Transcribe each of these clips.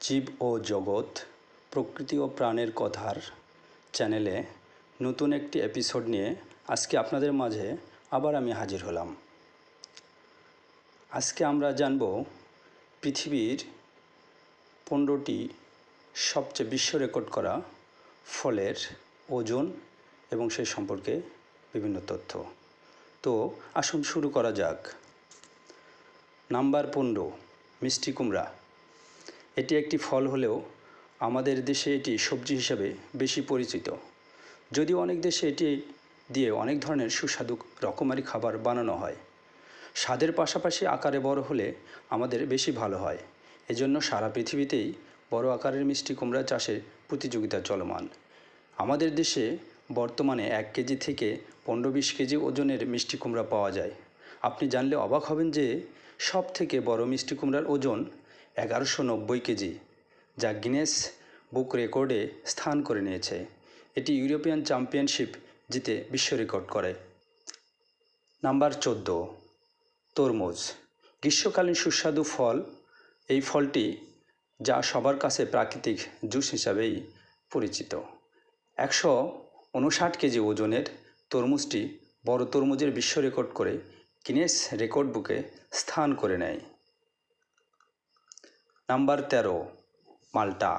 জীব ও জগৎ, প্রকৃতি ও প্রাণের কথার চ্যানেলে নতুন একটি এপিসোড নিয়ে আজকে আপনাদের মাঝে আবার আমি হাজির হলাম। আজকে আমরা জানব পৃথিবীর পনেরোটি সবচেয়ে বিশ্ব রেকর্ড করা ফলের ওজন এবং সেই সম্পর্কে বিভিন্ন তথ্য। তো আসুন শুরু করা যাক। নাম্বার পনেরো, মিষ্টি কুমড়া। এটি একটি ফল হলেও আমাদের দেশে এটি সবজি হিসাবে বেশি পরিচিত। যদিও অনেক দেশে এটি দিয়ে অনেক ধরনের সুস্বাদু রকমারি খাবার বানানো হয়। স্বাদের পাশাপাশি আকারে বড় হলে আমাদের বেশি ভালো হয়। এজন্য সারা পৃথিবীতেই বড় আকারের মিষ্টি কুমড়া চাষের প্রতিযোগিতা চলমান। আমাদের দেশে বর্তমানে এক কেজি থেকে পনেরো বিশ কেজি ওজনের মিষ্টি কুমড়া পাওয়া যায়। আপনি জানলে অবাক হবেন যে সব থেকে বড় মিষ্টি কুমড়ার ওজন এগারোশো নব্বই কেজি, যা গিনেস বুক রেকর্ডে স্থান করে নিয়েছে। এটি ইউরোপিয়ান চ্যাম্পিয়নশিপ জিতে বিশ্ব রেকর্ড করে। নাম্বার চোদ্দ, তরমুজ। গ্রীষ্মকালীন সুস্বাদু ফল। এই ফলটি যা সবার কাছে প্রাকৃতিক জুস হিসাবেই পরিচিত। একশো উনষাট কেজি ওজনের তরমুজটি বড় তরমুজের বিশ্ব রেকর্ড করে গিনেস রেকর্ড বুকে স্থান করে নেয়। নাম্বার তেরো, মাল্টা।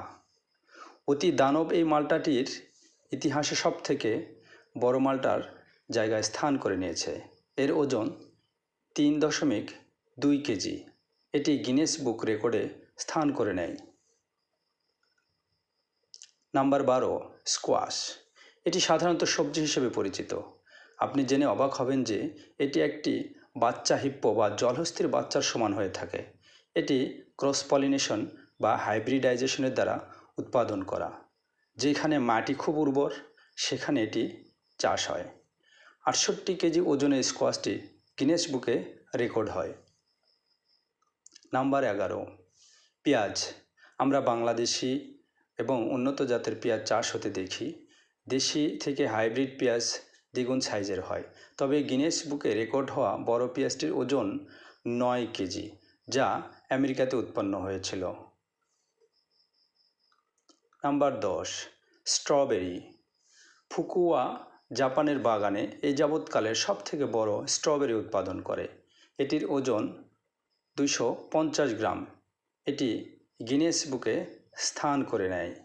অতি দানব এই মাল্টাটির ইতিহাসে সব থেকে বড় মাল্টার জায়গায় স্থান করে নিয়েছে। এর ওজন তিন দশমিক দুই কেজি। এটি গিনেস বুক রেকর্ডে স্থান করে নেয়। নাম্বার বারো, স্কোয়াশ। এটি সাধারণত সবজি হিসেবে পরিচিত। আপনি জেনে অবাক হবেন যে এটি একটি বাচ্চা হিপ্পো বা জলহস্তির বাচ্চার সমান হয়ে থাকে। এটি ক্রস পলিনেশন বা হাইব্রিডাইজেশনের দ্বারা উৎপাদন করা, যেখানে মাটি খুব উর্বর, সেখানে এটি চাষ হয়। আটষট্টি কেজি ওজনের স্কোয়াশটি গিনেস বুকে রেকর্ড হয়। নাম্বার এগারো, পেঁয়াজ। আমরা বাংলাদেশি এবং উন্নত জাতের পেঁয়াজ চাষ হতে দেখি। দেশি থেকে হাইব্রিড পেঁয়াজ দ্বিগুণ সাইজের হয়। তবে গিনেস বুকে রেকর্ড হওয়া বড় পেঁয়াজটির ওজন নয় কেজি। যা আমেরিকাতে উৎপন্ন হয়েছিল। নাম্বার দশ, স্ট্রবেরি। ফুকুয়া জাপানের বাগানে এই যাবৎকালের সব থেকে বড় স্ট্রবেরি উৎপাদন করে। এটির ওজন পঞ্চাশ গ্রাম। এটি গিনেস বুকে স্থান করে নেয়।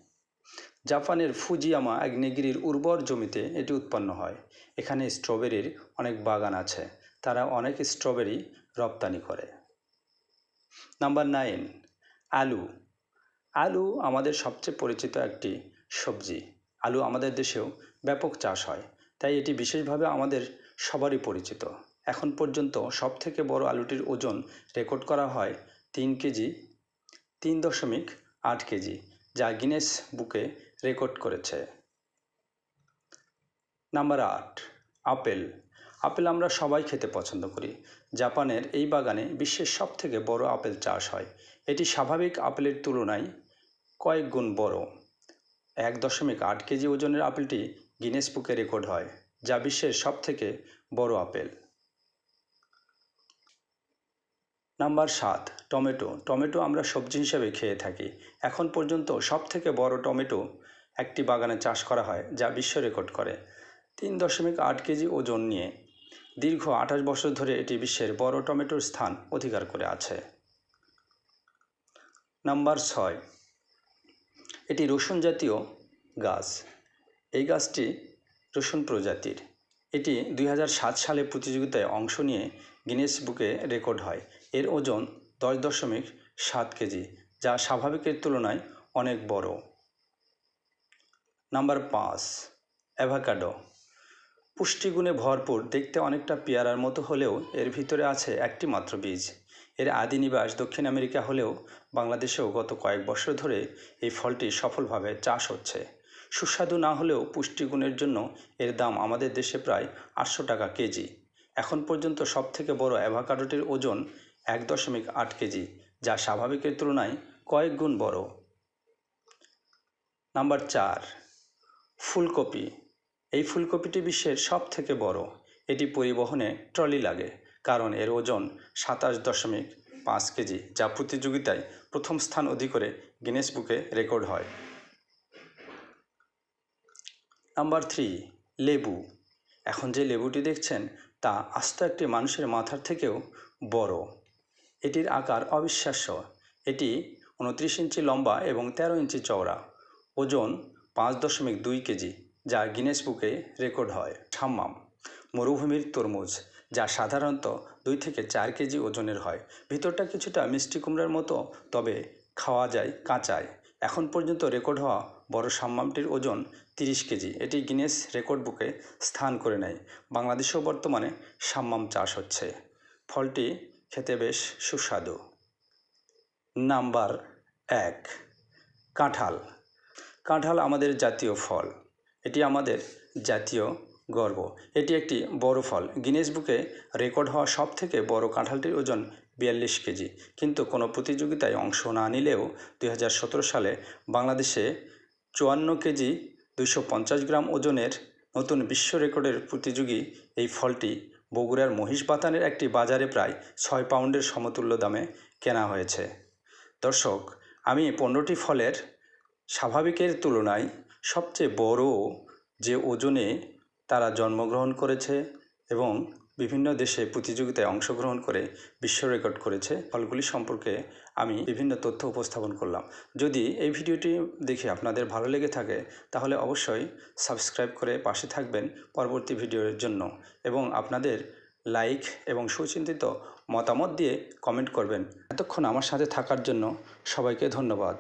জাপানের ফুজিয়ামা আগ্নেয়গিরির উর্বর জমিতে এটি উৎপন্ন হয়। এখানে স্ট্রবেরির অনেক বাগান আছে। তারা অনেক স্ট্রবেরি রপ্তানি করে। নাম্বার নাইন আলু। আলু আমাদের সবচেয়ে পরিচিত একটি সবজি। আলু আমাদের দেশেও ব্যাপক চাষ হয়, তাই এটি বিশেষভাবে আমাদের সবারই পরিচিত। এখন পর্যন্ত সব থেকে বড় আলুটির ওজন রেকর্ড করা হয় তিন কেজি, তিন দশমিক আট কেজি, যা গিনেস বুকে রেকর্ড করেছে। নাম্বার আট, আপেল। আপেল আমরা সবাই খেতে পছন্দ করি। জাপানের এই বাগানে বিশ্বের সব থেকে বড় আপেল চাষ হয়। এটি স্বাভাবিক আপেলের তুলনায় কয়েক গুণ বড়। এক দশমিক আট কেজি ওজনের আপেলটি গিনেস বুকে রেকর্ড হয়, যা বিশ্বের সব থেকে বড় আপেল। নাম্বার সাত, টমেটো। টমেটো আমরা সবজি হিসেবে খেয়ে থাকি। এখন পর্যন্ত সব থেকে বড় টমেটো একটি বাগানে চাষ করা হয়, যা বিশ্ব রেকর্ড করে। তিন দশমিক আট কেজি ওজন নিয়ে দীর্ঘ আঠাশ বছর ধরে এটি বিশ্বের বড় টমেটোর স্থান অধিকার করে আছে। নাম্বার ছয়। এটি রসুন জাতীয় গাছ। এই গাছটি রসুন প্রজাতির। এটি দুই হাজার সাত সালে প্রতিযোগিতায় অংশ নিয়ে গিনেস বুকে রেকর্ড হয়। এর ওজন দশ দশমিক সাত কেজি, যা স্বাভাবিকের তুলনায় অনেক বড়। নাম্বার পাঁচ। অ্যাভাকাডো। পুষ্টিগুণে ভরপুর, দেখতে অনেকটা পেয়ারার মতো হলেও এর ভিতরে আছে একটি মাত্র বীজ। এর আদি নিবাস দক্ষিণ আমেরিকা হলেও বাংলাদেশেও গত কয়েক বছর ধরে এই ফলটি সফলভাবে চাষ হচ্ছে। সুস্বাদু না হলেও পুষ্টিগুণের জন্য এর দাম আমাদের দেশে প্রায় আটশো টাকা কেজি। এখন পর্যন্ত সবথেকে বড় অ্যাভাকাডোটির ওজন এক দশমিক আট কেজি, যা স্বাভাবিকের তুলনায় কয়েক গুণ বড়। নাম্বার চার, ফুলকপি। এই ফুলকপিটি বিশ্বের সব থেকে বড়। এটি পরিবহনে ট্রলি লাগে, কারণ এর ওজন সাতাশ দশমিক পাঁচ কেজি, যা প্রতিযোগিতায় প্রথম স্থান অধিকারে গিনেস বুকে রেকর্ড হয়। নাম্বার থ্রি, লেবু। এখন যে লেবুটি দেখছেন, তা আস্ত একটি মানুষের মাথার থেকেও বড়। এটির আকার অবিশ্বাস্য। এটি উনত্রিশ ইঞ্চি লম্বা এবং তেরো ইঞ্চি চওড়া। ওজন পাঁচ দশমিক দুই কেজি। যা গিনেস বুকে রেকর্ড হয়। সাম্মাম, মরুভূমির তরমুজ, যা সাধারণত দুই থেকে চার কেজি ওজনের হয়। ভিতরটা কিছুটা মিষ্টি কুমড়ার মতো, তবে খাওয়া যায় কাঁচায়। এখন পর্যন্ত রেকর্ড হওয়া বড় সাম্মামটির ওজন তিরিশ কেজি। এটি গিনেস রেকর্ড বুকে স্থান করে নেয়। বাংলাদেশেও বর্তমানে সাম্মাম চাষ হচ্ছে। ফলটি খেতে বেশ সুস্বাদু। নাম্বার এক, কাঁঠাল। কাঁঠাল আমাদের জাতীয় ফল। আমাদের জাতীয় গর্ব। এটি একটি বড় ফল। গিনেস বুকে রেকর্ড হওয়া সব থেকে বড় কাঁঠালটির ওজন বিয়াল্লিশ কেজি। কিন্তু কোনো প্রতিযোগিতায় অংশ না নিলেও দু হাজার সতেরো সালে বাংলাদেশে চুয়ান্ন কেজি দুইশো পঞ্চাশ গ্রাম ওজনের নতুন বিশ্ব রেকর্ডের প্রতিযোগী এই ফলটি বগুড়ার মহিষবাতানের একটি বাজারে প্রায় ছয় পাউন্ডের সমতুল্য দামে কেনা হয়েছে। দর্শক, আমি পনেরোটি ফলের স্বাভাবিকের তুলনায় সবচেয়ে বড় যে ওজনে তারা জন্মগ্রহণ করেছে এবং বিভিন্ন দেশে প্রতিযোগিতায় অংশগ্রহণ করে বিশ্ব রেকর্ড করেছে, ফলগুলি সম্পর্কে আমি বিভিন্ন তথ্য উপস্থাপন করলাম। যদি এই ভিডিওটি দেখে আপনাদের ভালো লেগে থাকে, তাহলে অবশ্যই সাবস্ক্রাইব করে পাশে থাকবেন পরবর্তী ভিডিওর জন্য এবং আপনাদের লাইক এবং সুচিন্তিত মতামত দিয়ে কমেন্ট করবেন। এতক্ষণ আমার সাথে থাকার জন্য সবাইকে ধন্যবাদ।